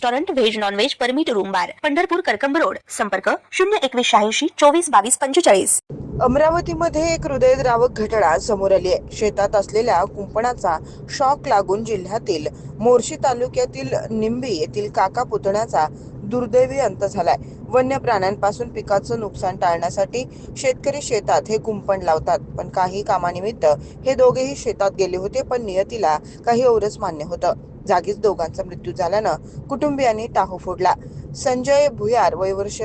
restaurant veg non veg permit room bar Pandharpur Karkamb road. संपर्क शून्य एकवीस शहाऐंशी चोवीस बावीस पंचेचाळीस. अमरावतीमध्ये एक हृदयद्रावक घटना समोर आली आहे. शेतात असलेल्या कुंपणाचा शॉक लागून जिल्ह्यातील मोर्शी तालुक्यातील निंबी येथील काका पुतण्याचा दुर्दैवी अंत झालाय. वन्य प्राण्यांपासून पिकाचं नुकसान टाळण्यासाठी शेतकरी शेतात हे कुंपण लावतात. पण काही कामानिमित्त हे दोघेही शेतात गेले होते पण नियतीला काही औरच मान्य होतं. जागीच दोघांचा मृत्यू झाल्यानं कुटुंबियांनी टाहो फोडला. संजय भुयार वयवर्ष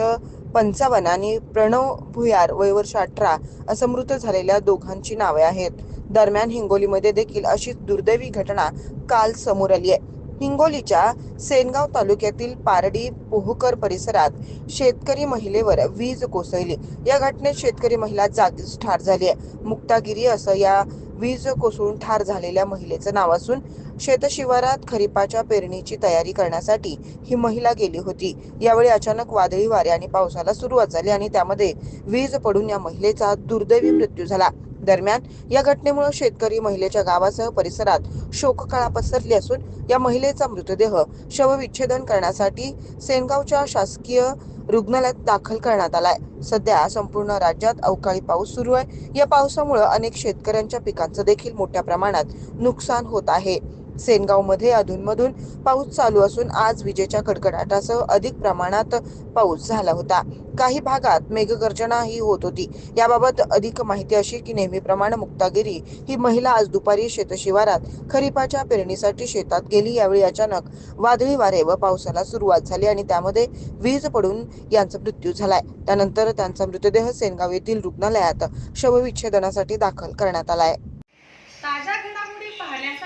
पंचावन्न आणि प्रणव भुयार वयवर्ष अठरा असं मृत झालेल्या दोघांची नावे आहेत. दरम्यान हिंगोलीमध्ये देखील अशीच दुर्दैवी घटना काल समोर आली आहे. हिंगोलीच्या सेनगाव तालुक्यातील पारडी पोहकर परिसरात शेतकरी महिलेवर वीज कोसळली. या घटनेत शेतकरी महिला जागीच ठार झाली आहे. मुक्तागिरी असं या वीज कोसळून ठार झालेल्या महिलेचं नाव असून शेतशिवारात खरीपाच्या पेरणीची तयारी करण्यासाठी ही महिला गेली होती. यावेळी अचानक वादळी वारे आणि पावसाला सुरुवात झाली आणि त्यामध्ये वीज पडून या महिलेचा दुर्दैवी मृत्यू झाला. दरम्यान या घटनेमुळे शेतकरी महिलेच्या गावासह परिसरात शोककळा पसरली असून या महिलेचा मृतदेह शवविच्छेदन करण्यासाठी सेनगावच्या शासकीय रुग्णालयात दाखल करण्यात आलाय. सध्या संपूर्ण राज्यात अवकाळी पाऊस सुरू आहे. या पावसामुळे अनेक शेतकऱ्यांच्या पिकांचं देखील मोठ्या प्रमाणात नुकसान होत आहे. सेनगावमध्ये अधूनमधून पाऊस चालू असून आज विजेच्या कडकडाटासह अधिक प्रमाणात पाऊस झाला होता. काही भागात मेघगर्जनाही होत होती. याबाबत अधिक माहिती अशी की नेहमीप्रमाणे मुक्तागिरी ही महिला आज दुपारी शेतशिवारात खरीपाच्या पेरणीसाठी शेतात गेली. यावेळी अचानक वादळी वारे व पावसाला सुरुवात झाली आणि त्यामध्ये वीज पडून यांचा मृत्यू झालाय. त्यानंतर त्यांचा मृतदेह सेनगाव येथील रुग्णालयात शवविच्छेदनासाठी दाखल करण्यात आलाय.